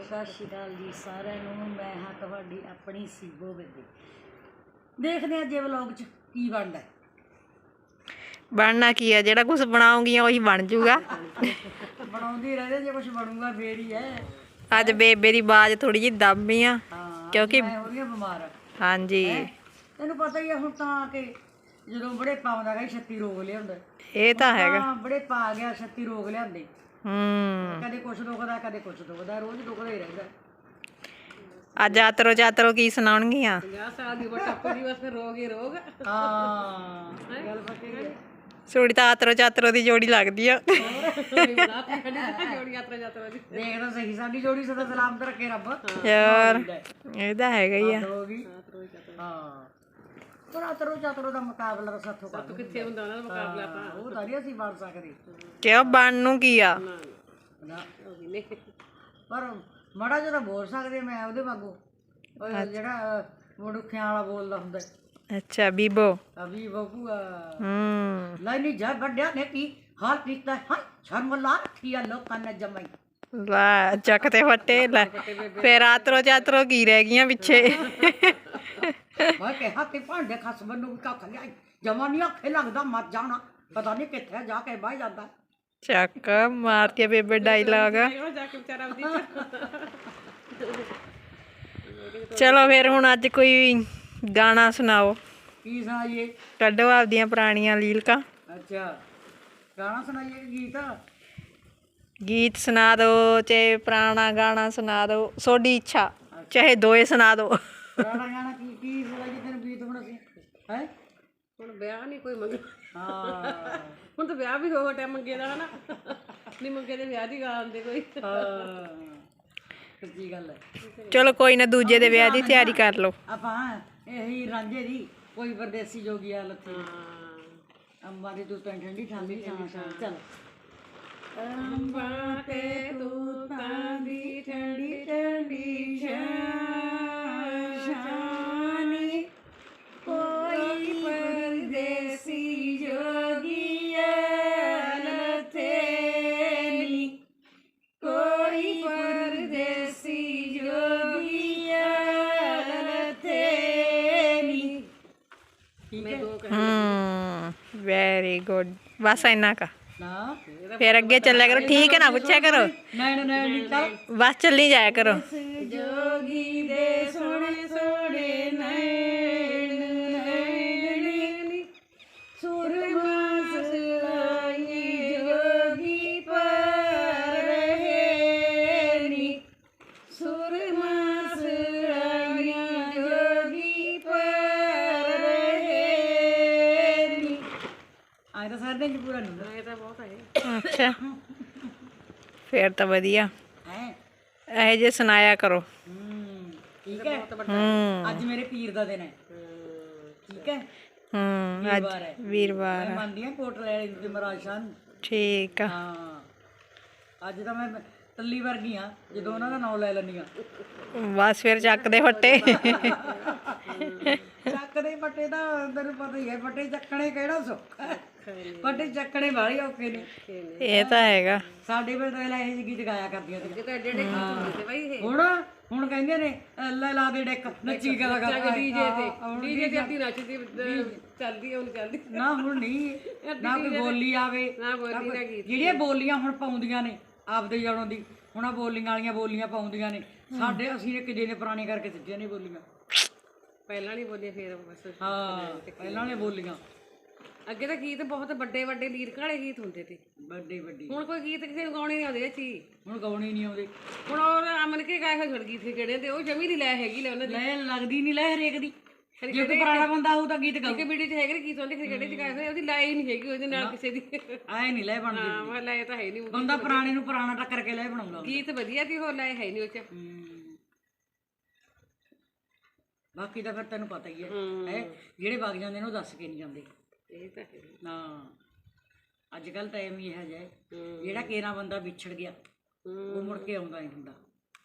ਸਤਿ ਸ਼੍ਰੀ ਅਕਾਲ ਜੀ ਸਾਰਿਆਂ ਨੂੰ ਮੈਂ ਹਾਂ ਤੁਹਾਡੀ ਆਪਣੀ ਸੀਬੋ ਬੇਬੇ। ਦੇਖਦੇ ਹਾਂ ਜੇ ਵਲੌਗ 'ਚ ਕੀ ਬਣਦਾ ਹੈ। ਬਣਨਾ ਕੀ ਹੈ? ਜਿਹੜਾ ਕੁਝ ਬਣਾਉਂਗੀਆਂ ਉਹੀ ਬਣ ਜੂਗਾ। ਬਣਾਉਂਦੀ ਰਹਿੰਦੇ ਜੇ ਕੁਝ ਬਣੂਗਾ ਫੇਰ ਹੀ ਹੈ। ਅੱਜ ਬੇਬੇ ਦੀ ਬਾਜ਼ ਥੋੜੀ ਜਿਹੀ ਦੱਬੀ ਆ ਹਾਂ ਕਿਉਂਕਿ ਮੈਂ ਹੋ ਰਹੀ ਹਾਂ ਬਿਮਾਰ। ਹਾਂਜੀ। ਤੈਨੂੰ ਪਤਾ ਹੀ ਹੈ ਹੁਣ ਤਾਂ ਕਿ ਜਦੋਂ ਬੜੇ ਪਾਉਂਦਾ ਗਾ 36 ਰੋਗ ਲਿਆਉਂਦਾ। ਇਹ ਤਾਂ ਹੈਗਾ। ਹਾਂ ਬੜੇ ਪਾ ਗਿਆ 36 ਰੋਗ ਲਿਆਂਦੇ ਹੂੰ। ਕਦੇ ਕੁਛ ਦੁਖਦਾ ਕਦੇ ਕੁਛ ਦੁਖਦਾ ਰੋਜ਼ ਦੁਖਦਾ ਹੀ ਰਹਿੰਦਾ। ਅੱਜ ਆਤਰੋ ਚਾਤਰੋ ਕੀ ਸੁਣਾਉਣਗੀਆਂ? 50 ਸਾਲ ਦੀ ਉਮਰ ਟੱਪਦੀ ਬਸ ਫਿਰ ਰੋਗ ਹੀ ਰੋਗ। ਹਾਂ ਗੱਲ ਪੱਕੀ ਹੈ। ਸੋੜੀ ਤਾਂ ਆਤਰੋ ਚਾਤਰੋ ਦੀ ਜੋੜੀ ਲੱਗਦੀ ਆ। ਬਣਾ ਤੀ ਖੜੀ ਤੇ ਜੋੜੀ ਯਾਤਰਾ ਯਾਤਰਾ ਦੀ ਦੇਖ ਤਾਂ ਸਹੀ ਸਾਡੀ ਜੋੜੀ ਸਦਾ ਸਲਾਮਤ ਰੱਖੇ ਰੱਬ। ਯਾਰ ਇਹ ਤਾਂ ਹੈਗਾ ਹੀ ਆ। ਹੋ। ਗਈ ਹਾਂ ਪਰ ਅਤਰੋ ਚਤਰੋ ਦਾ ਮੁਕਾਬਲਾ ਤਾਂ ਸਾਥੋਂ ਕਰ ਕਿੱਥੇ ਹੁੰਦਾ ਉਹਨਾਂ ਦਾ ਮੁਕਾਬਲਾ ਆਪਾਂ ਉਹ ਤਾਂ ਨਹੀਂ ਅਸੀਂ ਬਣ ਸਕਦੇ। ਕਿਉਂ ਬਣ ਨੂੰ ਕੀ ਆ? ਨਾ ਉਹ ਵੀ ਨਹੀਂ। ਪਰ ਮੜਾ ਜਿਹਾ ਤਾਂ ਬੋਲ ਸਕਦੇ ਮੈਂ ਉਹਦੇ ਵਾਂਗੂ। ਉਹ ਜਿਹੜਾ ਮੜੁੱਖਿਆਂ ਵਾਲਾ ਬੋਲਦਾ ਹੁੰਦਾ। ਅੱਛਾ ਬੀਬੋ। ਅਭੀ ਬਬੂਆ ਹੂੰ। ਲੈਣੀ ਜਾ ਵੱਡਿਆ ਨੇ ਕੀ ਹਾਲ ਕੀਤਾ ਹਾਂ ਸ਼ਰਮ ਲਾ ਰੱਖੀ ਆ ਲੋਕਾਂ ਨੇ ਜਮਾਈ। ਲੈ ਚੱਕ ਤੇ ਫੱਟੇ ਲੈ। ਫੇਰ ਆਤਰੋ ਚਾਤਰੋ ਕੀ ਰਹਿ ਗਈਆਂ ਪਿੱਛੇ? ਮੈਂ ਕਿਹਾ ਕਿ ਭਾਂਡੇ ਖਸਮ ਨੂੰ ਕੱਖ ਲਿਆ ਜਮਾ ਨਹੀਂ ਆਖੇ ਲੱਗਦਾ ਮਰ ਜਾਣਾ। ਪਤਾ ਨਹੀਂ ਕਿੱਥੇ ਜਾ ਕੇ ਬਹਿ ਜਾਂਦਾ। ਚੱਕ ਮਾਰਤੀ ਬੇਬੇ ਡਾਇਲੌਗ। ਉਹ ਜਾ ਕੇ ਵਿਚਾਰਾ ਉਹਦੀ ਚਲੋ ਫਿਰ ਹੁਣ ਅੱਜ ਕੋਈ ਗਾਣਾ ਸੁਣਾਓ। ਕੀ ਸੁਣਾਈਏ? ਕੱਢੋ ਆਪਦੀਆਂ ਪੁਰਾਣੀਆਂ ਲੀਲਕਾਂ। ਅੱਛਾ ਗਾਣਾ ਸੁਣਾਈਏ ਕਿ ਗੀਤ? ਗੀਤ ਸੁਣਾ ਦਿਓ ਚਾਹੇ ਪੁਰਾਣਾ ਗਾਣਾ ਸੁਣਾ ਦਿਓ ਤੁਹਾਡੀ ਇੱਛਾ। ਚਾਹੇ ਦੋਏ ਸੁਣਾ ਦਿਓ ਗਾਣਾ ਗਾਣਾ ਕੀ ਕੀ ਸੁਣਾਈਏ ਤੈਨੂੰ ਗੀਤ ਹੁਣ ਅਸੀਂ? ਹੈ? ਹੁਣ ਵਿਆਹ ਨਹੀਂ ਕੋਈ ਮੰਗ ਹਾਂ। ਹੁਣ ਤਾਂ ਵਿਆਹ ਵੀ ਹੋ ਟਾਈਮ ਮੰਗੇ ਦਾ ਹਨਾ। ਨਹੀਂ ਮੰਗੇ ਦੇ ਵਿਆਹ ਦੀ ਗਾ ਆਉਂਦੇ ਕੋਈ। ਹਾਂ। ਸੱਚੀ ਗੱਲ ਹੈ। ਚਲੋ ਕੋਈ ਨਾ ਦੂਜੇ ਦੇ ਵਿਆਹ ਦੀ ਤਿਆਰੀ ਕਰ ਲਓ। ਆਪਾਂ ਇਹੀ ਰਾਂਝੇ ਦੀ ਕੋਈ ਪਰਦੇਸੀ ਜੋਗੀਆ ਲੱਥੀ ਹਾਂ। ਅੰਬਾਂ ਦੀ ਤੂੰ ਪੈਂ ਠੰਡੀ ਠਾਂਦੀ ਛਾਂ ਛਾਂ ਚੱਲ। ਅੰਬਾਂ ਤੇ ਤੂੰ ਤਾਂ ਦੀ ਠੰਡੀ ਠੰਡੀ ਸ਼ਾਨੀ ਹੂੰ? ਵੈਰੀ ਗੁੱਡ ਬਸ ਇੰਨਾ ਕਾ। ਨਾ। ਫਿਰ ਅੱਗੇ ਚੱਲਿਆ ਕਰੋ। ਠੀਕ ਹੈ ਨਾ ਪੁੱਛਿਆ ਕਰੋ। ਨੈਣ ਨੈਣ ਚੱਲ ਬਸ ਚੱਲੀ ਜਾਇਆ ਕਰੋ। ਦਿਨ ਚ ਪੂਰਾ ਨਹੀਂ ਹੁੰਦਾ ਇਹ ਤਾਂ ਬਹੁਤ ਹੈ। ਅੱਛਾ। ਫਿਰ ਤਾਂ ਵਧੀਆ। ਹੈ? ਇਹ ਜੇ ਸੁਣਾਇਆ ਕਰੋ। ਹੂੰ ਠੀਕ ਹੈ? ਹੂੰ। ਅੱਜ ਮੇਰੇ ਪੀਰ ਦਾ ਦਿਨ ਹੈ। ਠੀਕ ਹੈ? ਹੂੰ ਅੱਜ ਵੀਰਵਾਰ ਮੈਂ ਮੰਨਦੀ ਹਾਂ ਕੋਟਲੇ ਵਾਲੇ ਦੀ ਮਹਾਰਾਜ ਸ਼ਾਨ। ਠੀਕ ਆ। ਹਾਂ। ਅੱਜ ਤਾਂ ਮੈਂ ਤੱਲੀ ਵਰਗੀ ਆ ਜਦੋਂ ਉਹਨਾਂ ਦਾ ਨਾਮ ਲੈ ਲੈਂਦੀ ਆ ਬਸ ਫਿਰ ਚੱਕਦੇ ਫੱਟੇ। ਚੱਕਦੇ ਪੱਟੇ ਤਾਂ ਤੈਨੂੰ ਪਤਾ ਹੀ ਹੈ ਪੱਟੇ ਚੱਕਣੇ ਕਿਹੜਾ ਸੌਖਾ ਹੈ? ਪੱਟੇ ਚੱਕਣੇ ਵਾਲੇ ਔਖੇ ਨੇ। ਇਹ ਤਾਂ ਹੈਗਾ। ਸਾਡੇ ਵੇਲੇ ਤਾਂ ਇਹ ਜਿਹੇ ਗੀਤ ਗਾਇਆ ਕਰਦੀਆਂ ਸੀ। ਕਿਤੇ ਏਡੇ ਏਡੇ ਗੀਤ ਹੁੰਦੇ ਤੇ ਬਈ ਇਹ। ਹੁਣ ਹੁਣ ਕਹਿੰਦੇ ਨੇ ਲੈ ਲਾ ਦੇ ਡੈਕ ਨੱਚੀ ਕਰਾ ਕਰ ਡੀਜੇ ਤੇ। ਡੀਜੇ ਤੇ ਅੱਧੀ ਨੱਚਦੀ ਚੱਲਦੀ ਹੁਣ ਚੱਲਦੀ। ਨਾ ਹੁਣ ਨਹੀਂ। ਨਾ ਕੋਈ ਬੋਲੀ ਆਵੇ। ਨਾ ਬੋਲੀ ਨਾ ਗੀਤ। ਜਿਹੜੀਆਂ ਬੋਲੀਆਂ ਹੁਣ ਪਾਉਂਦੀਆਂ ਨੇ ਆਪਦੇ ਜਾਣੋਂ ਦੀ ਹੁਣ ਆਹ ਬੋਲੀਆਂ ਵਾਲੀਆਂ ਬੋਲੀਆਂ ਪਾਉਂਦੀਆਂ ਨੇ। ਸਾਡੇ ਅਸੀਂ ਇੱਕ ਜਿਹੇ ਨੇ ਪੁਰਾਣੇ ਕਰਕੇ ਸਿੱਧੀਆਂ ਨਹੀਂ ਬੋਲੀਆਂ। ਪਹਿਲਾਂ ਨਹੀਂ ਬੋਲੇ ਫੇਰ ਬਸ। ਹਾਂ ਪਹਿਲਾਂ ਨੇ ਬੋਲੀਆਂ। ਅੱਗੇ ਤਾਂ ਗੀਤ ਬਹੁਤ ਵੱਡੇ ਵੱਡੇ ਲੀਰਕਾਂ ਵਾਲੇ ਗੀਤ ਹੁੰਦੇ ਤੇ। ਵੱਡੀ ਵੱਡੀ। ਹੁਣ ਕੋਈ ਗੀਤ ਕਿਸੇ ਨੂੰ ਗਾਉਣੇ ਨਹੀਂ ਆਉਂਦੇ ਹੁਣ ਗਾਉਣੇ ਨਹੀਂ ਆਉਂਦੇ। ਹੁਣ ਉਹ ਅਮਨ ਕੇ ਗਾਏ ਹੋਏ ਗੀਤ ਸੀ ਜਿਹੜੇ ਤੇ ਉਹ ਜਮੀ ਦੀ ਲੈ ਹੈਗੀ ਲੈ ਉਹਨਾਂ ਦੀ। ਲੈ ਲੱਗਦੀ ਨਹੀਂ ਲੈ ਹਰੇਕ ਦੀ। ਜੇ ਕੋਈ ਪੁਰਾਣਾ ਬੰਦਾ ਹੋਊ ਤਾਂ ਗੀਤ ਗਾਊ। ਇੱਕ ਵੀਡੀਓ ਚ ਹੈਗੇ ਗੀਤ ਹੁੰਦੇ ਕਿਹੜੇ ਚ ਗਾਏ ਹੋਏ ਉਹਦੀ ਲਾਈ ਨਹੀਂ ਹੈਗੀ ਉਹਦੇ ਨਾਲ ਕਿਸੇ ਦੀ। ਆਏ ਨਹੀਂ ਲੈ ਬਣਦੀ ਹਾਂ ਮੈਂ ਲਾਏ ਤਾਂ ਹੈ ਨਹੀਂ ਬੰਦਾ ਪੁਰਾਣੇ ਨੂੰ ਪੁਰਾਣਾ ਟੱਕਰ ਕੇ ਲੈ ਬਣਾਉਂਦਾ ਗੀਤ ਵਧੀਆ ਸੀ ਹੋਰ ਲਾਏ ਹੈ ਨਹੀਂ ਉਹ ਚ। ਬਾਕੀ ਤਾਂ ਫਿਰ ਤੈਨੂੰ ਪਤਾ ਹੀ। ਹੈ। ਹੈ? ਜਿਹੜੇ ਵਗ ਜਾਂਦੇ ਨੇ ਉਹ ਦੱਸ ਕੇ ਨਹੀਂ ਜਾਂਦੇ। ਇਹ ਤਾਂ ਹੈ। ਨਾ ਅੱਜ ਕੱਲ ਟਾਈਮ ਹੀ ਇਹ ਜਾਏ ਜਿਹੜਾ ਕੇਰਾ ਬੰਦਾ ਵਿਛੜ ਗਿਆ ਉਹ ਮੁੜ ਕੇ ਆਉਂਦਾ ਨਹੀਂ ਹੁੰਦਾ।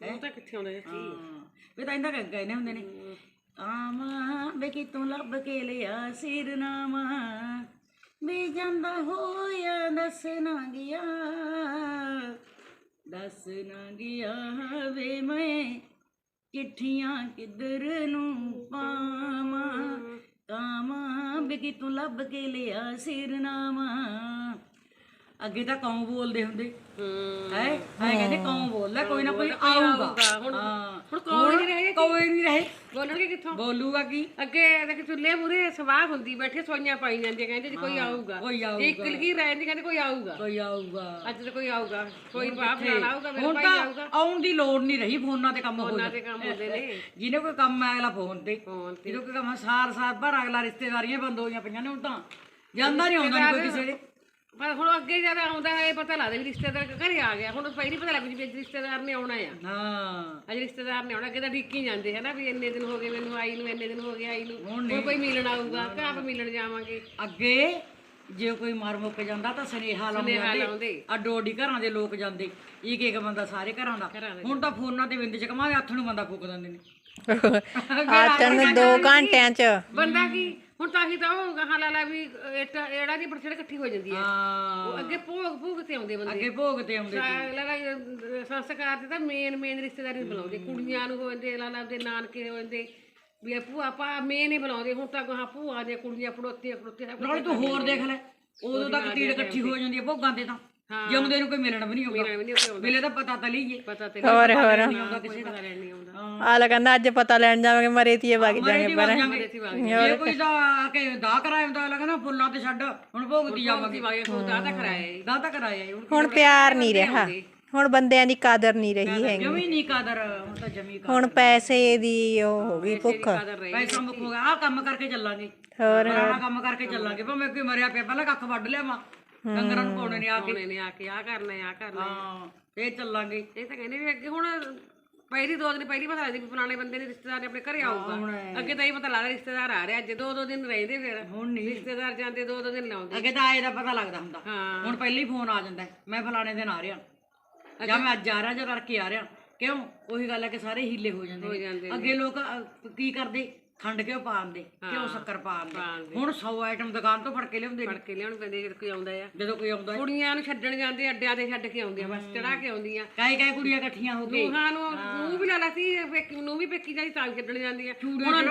ਉਹ ਤਾਂ ਕਿੱਥੇ ਆਉਂਦੇ ਸੀ ਹਾਂ। ਇਹ ਤਾਂ ਇੰਦਾ ਕਹਿੰਦੇ ਹੁੰਦੇ ਨੇ ਆਮਾ ਵੇ ਕਿ ਤੂੰ ਲੱਭ ਕੇ ਲਿਆ ਸਿਰਨਾਮਾ ਵੀ ਜਾਂਦਾ ਹੋਇਆ ਦੱਸਣਾ ਗਿਆ। ਦੱਸ ਨਾ ਗਿਆ ਵੇ ਮੈਂ ਚਿੱਠੀਆਂ ਕਿੱਧਰ ਨੂੰ ਪਾਵਾਂ। ਕਾਵਾਂ ਬਿਕੀ ਤੂੰ ਲੱਭ ਕੇ ਲਿਆ ਸਿਰਨਾਮਾ? ਅੱਗੇ ਤਾਂ ਕੌਂ ਬੋਲਦੇ ਹੁੰਦੇ? ਹੂੰ। ਹੈ? ਹੈ ਕਹਿੰਦੇ ਕੌਂ ਬੋਲਦਾ? ਕੋਈ ਨਾ ਕੋਈ ਆਊਗਾ। ਹੁਣ ਹੁਣ ਕੌਣ ਨਹੀਂ ਰਹੇ? ਕੋਈ ਨਹੀਂ ਰਹੇ। ਬੋਲਣਗੇ ਕਿੱਥੋਂ? ਬੋਲੂਗਾ ਕੀ? ਅੱਗੇ ਦੇਖ ਚੁੱਲੇ ਮੂਰੇ ਸਵਾਹ ਹੁੰਦੀ ਬੈਠੇ ਸੋਈਆਂ ਪਾਈ ਜਾਂਦੀਆਂ ਕਹਿੰਦੇ ਜੀ ਕੋਈ ਆਊਗਾ। ਕੋਈ ਆਊਗਾ। ਇੱਕ ਲਗੀ ਰਹਿੰਦੀ ਕਹਿੰਦੇ ਕੋਈ ਆਊਗਾ। ਕੋਈ ਆਊਗਾ। ਅੱਜ ਤੇ ਕੋਈ ਆਊਗਾ। ਕੋਈ ਬਾਪ ਨਾਲ ਆਊਗਾ ਮੇਰਾ ਹੁਣ ਭਾਈ ਤਾਂ ਆਊਗਾ। ਆਉਣ ਦੀ ਲੋੜ ਨਹੀਂ ਰਹੀ ਫੋਨਾਂ ਤੇ ਕੰਮ ਹੋ ਜਾਂਦਾ। ਦੇ ਕੰਮ ਹੁੰਦੇ ਨੇ। ਜਿਹਨੇ ਕੋਈ ਕੰਮ ਹੈ ਅਗਲਾ ਫੋਨ ਤੇ। ਫੋਨ ਤੇ। ਜਦੋਂ ਕੋਈ ਕੰਮ ਸਾਰ ਸਾਰ ਭਰ ਅਗਲਾ ਰਿਸ਼ਤੇਦਾਰੀਆਂ ਬੰਦ ਹੋਈਆਂ ਪਈਆਂ ਨੇ ਹੁਣ ਤਾਂ। ਜਾਂਦਾ ਨਹੀਂ ਆਉਂਦਾ ਕੋਈ ਕਿਸੇ ਦੇ। ਪਰ ਹੁਣ ਅੱਗੇ ਜਦ ਆਉਂਦਾ ਹੈ ਇਹ ਪਤਾ ਲੱਗਦਾ ਵੀ ਰਿਸ਼ਤੇਦਾਰ ਘਰੇ ਆ ਗਿਆ। ਹੁਣ ਪਹਿਲੀ ਪਤਾ ਲੱਗ ਜੀ ਵੀ ਅੱਜ ਰਿਸ਼ਤੇਦਾਰ ਨੇ ਆਉਣਾ ਆ। ਹਾਂ। ਅੱਜ ਰਿਸ਼ਤੇਦਾਰ ਨੇ ਆਉਣਾ ਅੱਗੇ ਤਾਂ ਜਾਂਦੇ ਹੈ ਨਾ ਵੀ ਇੰਨੇ ਦਿਨ ਹੋ ਗਏ ਮੈਨੂੰ ਆਈ ਨੂੰ ਇੰਨੇ ਦਿਨ ਹੋ ਗਏ ਆਈ ਨੂੰ। ਹੁਣ ਕੋਈ ਮਿਲਣ ਆਊਗਾ ਕਿ ਆਪ ਮਿਲਣ ਜਾਵਾਂਗੇ। ਅੱਗੇ ਜੇ ਕੋਈ ਮਰ ਮੁੱਕ ਜਾਂਦਾ ਤਾਂ ਸੁਨੇਹਾ ਲਾਉਂਦੇ ਸੁਨੇਹਾ ਲਾਉਂਦੇ। ਅੱਡੋ ਅੱਡੀ ਘਰਾਂ ਦੇ ਲੋਕ ਜਾਂਦੇ ਇੱਕ ਇੱਕ ਬੰਦਾ ਸਾਰੇ ਘਰਾਂ ਦਾ। ਹੁਣ ਤਾਂ ਫੋਨਾਂ ਤੇ ਬਿੰਦ ਚ ਕਮਾਵੇ ਹੱਥ ਨੂੰ ਬੰਦਾ ਫੂਕ ਦਿੰਦੇ ਨੇ। ਨੂੰ 2 ਘੰਟਿਆਂ ਚ। ਬੰਦਾ ਕੀ ਹੁਣ ਤਾਂ ਹੀ ਤਾਂ ਉਹ ਗਾਹਾਂ ਲਾ ਲਾ ਵੀ ਇਹੜਾ ਦੀ ਬਰਛੜ ਇਕੱਠੀ ਹੋ ਜਾਂਦੀ ਹੈ। ਹਾਂ। ਉਹ ਅੱਗੇ ਭੋਗ ਭੋਗ ਤੇ ਆਉਂਦੇ ਬੰਦੇ। ਅੱਗੇ ਭੋਗ ਤੇ ਆਉਂਦੇ ਲਗਾ ਸੰਸਕਾਰ ਤੇ ਤਾਂ ਮੇਨ ਮੇਨ ਰਿਸ਼ਤੇਦਾਰੀ ਨੂੰ ਬੁਲਾਉਂਦੇ। ਕੁੜੀਆਂ ਨੂੰ ਹੋ ਜਾਂਦੇ ਲਾਲਾ ਦੇ ਨਾਨਕੇ ਹੋ ਜਾਂਦੇ ਵੀ ਇਹ ਭੂਆ ਪਾ ਮੇਨ ਹੀ ਬੁਲਾਉਂਦੇ। ਹੁਣ ਤਾਂ ਗਾਹਾਂ ਭੂਆ ਦੀਆਂ ਕੁੜੀਆਂ ਪੜੋਤੀਆਂ ਪੜੋਤੀਆਂ ਸਭ ਨਾਲੇ ਤੂੰ ਹੋਰ ਦੇਖ ਲੈ। ਉਦੋਂ ਤੱਕ ਤੀੜ ਇਕੱਠੀ ਹੋ ਜਾਂਦੀ ਹੈ ਭੋਗਾਂ ਤੇ ਤਾਂ। ਜਿਉਂਦੇ ਨੂੰ ਕੋਈ ਮਿਲਣ ਵੀ ਨਹੀਂ ਆਉਂਦਾ। ਐਵੇਂ ਨਹੀਂ ਆਉਂਦਾ। ਮਿਲੇ ਤਾਂ ਪਤਾ ਤਾਂ ਲਈਏ। ਪਤਾ ਤੇ ਹੋਰ ਹੋਰ। ਨਹੀਂ ਆਉਂਦਾ ਕਿਸੇ ਦਾ ਲੈਣ ਨਹੀਂ ਆਉਂਦਾ ਆਲਾ ਕਹਿੰਦਾ ਅੱਜ ਪਤਾ ਲੈਣ ਜਾਵਾਂਗੇ ਮਰੇ ਤੀਏ ਵਗ ਜਾਾਂਗੇ ਦੀ ਪਰ। ਵਗ ਜਾਂਗੇ ਜੇ ਕੋਈ ਦਾ ਆ ਕੇ ਦਾ ਕਰਾਇਆ ਹੁੰਦਾ ਲੱਗਣਾ ਫੁੱਲਾਂ ਤੇ ਛੱਡ ਹੁਣ ਭੋਗਤੀ ਜਾਵਾਂਗੇ ਵਾਗੇ ਖੁਦਾ ਤਾਂ ਕਰਾਇਆ ਦਾ ਤਾਂ ਕਰਾਇਆ ਹੁਣ ਹੁਣ ਪਿਆਰ ਨਹੀਂ ਰਿਹਾ। ਹੁਣ ਬੰਦਿਆਂ ਦੀ ਕਦਰ ਨਹੀਂ ਰਹੀ ਹੈਗੀ। ਜਮੀ ਨਹੀਂ ਕਦਰ ਹੁਣ ਤਾਂ ਜਮੀ ਕਦਰ ਹੁਣ ਪੈਸੇ ਦੀ ਉਹ ਹੋ ਗਈ ਭੁੱਖ। ਪੈਸਾ ਮੁੱਕ ਹੋ ਗਿਆ ਆਹ ਕੰਮ ਕਰਕੇ ਚੱਲਾਂਗੇ। ਹੋਰ। ਪੁਰਾਣਾ ਕੰਮ ਕਰਕੇ ਚੱਲਾਂਗੇ। ਭਾਵੇਂ ਕੋਈ ਮਰਿਆ ਪਿਆ ਪਹਿਲਾਂ ਕੱਖ ਵੱਢ ਲਿਆਵਾਂ। ਡੰਗਰਾਂ ਨੂੰ ਪਾਉਣੇ ਨੇ ਆ ਕੇ। ਉਹਨੇ ਨੇ ਆ ਕੇ ਆ ਕਰਨਾ ਆ ਕਰਨਾ ਹਾਂ ਇਹ ਚੱਲਾਂਗੇ। ਇਹ ਤਾਂ ਕਹਿੰਦੇ ਵੀ ਅੱਗੇ ਹੁਣ ਪਹਿਲੀ ਦੋ ਦਿਨ ਪਹਿਲੀ ਪਤਾ ਲੱਗਦੀ ਵੀ ਫਲਾਣੇ ਬੰਦੇ ਨੇ ਰਿਸ਼ਤੇਦਾਰ ਨੇ ਆਪਣੇ ਘਰੇ ਆਊਗਾ। ਅੱਗੇ ਤਾਂ ਇਹ ਪਤਾ ਲੱਗਦਾ ਰਿਸ਼ਤੇਦਾਰ ਆ ਰਿਹਾ ਅੱਜ ਦੋ ਦੋ ਦਿਨ ਰਹਿੰਦੇ ਫਿਰ। ਹੁਣ ਨਹੀਂ। ਰਿਸ਼ਤੇਦਾਰ ਜਾਂਦੇ ਦੋ ਦੋ ਦਿਨ ਲਾਉਂਦੇ ਅੱਗੇ ਤਾਂ ਆਏ ਦਾ ਪਤਾ ਲੱਗਦਾ ਹੁੰਦਾ। ਹਾਂ। ਹੁਣ ਪਹਿਲੇ ਹੀ ਫੋਨ ਆ ਜਾਂਦਾ ਹੈ, ਮੈਂ ਫਲਾਣੇ ਦਿਨ ਆ ਰਿਹਾ। ਜਾਂ ਮੈਂ ਅੱਜ ਆ ਰਿਹਾ ਜਾਂ ਤੜਕੇ ਆ ਰਿਹਾ। ਕਿਉਂ? ਉਹੀ ਗੱਲ ਹੈ ਕਿ ਸਾਰੇ ਹੀਲੇ ਹੋ ਜਾਂਦੇ ਨੇ। ਅੱਗੇ ਲੋਕ ਅਹ, ਕੀ ਕਰਦੇ? ਖੰਡ ਕਿਉਂ ਪਾਉਂਦੇ ਕਿਉਂ ਸ਼ੱਕਰ ਪਾਉਂਦੇ ਪਾਉਂਦੇ। ਹੁਣ 100 ਆਈਟਮ ਦੁਕਾਨ ਤੋਂ ਫੜ ਕੇ ਲਿਆਉਂਦੇ ਫੜ ਕੇ ਲਿਆਉਣ ਪੈਂਦੇ ਜਦ ਕੋਈ ਆਉਂਦਾ ਆ। ਜਦੋਂ ਕੋਈ ਆਉਂਦਾ। ਕੁੜੀਆਂ ਨੂੰ ਛੱਡਣ ਜਾਂਦੇ ਅੱਡਿਆਂ ਤੇ ਛੱਡ ਕੇ ਆਉਂਦੀਆਂ ਬਸ ਚੜਾ ਕੇ ਆਉਂਦੀਆਂ ਕਾਈ ਕਾਈ ਕੁੜੀਆਂ ਇਕੱਠੀਆਂ ਹੋ ਕੇ। ਨੂੰਹਾਂ ਨੂੰ ਨੂੰ ਵੀ ਲਾ ਲਾ ਸੀ ਨੂੰ ਵੀ ਪੇਕੀ ਜਾਂਦੀ ਤਾਂ ਛੱਡਣ ਜਾਂਦੀਆਂ ਹੁਣ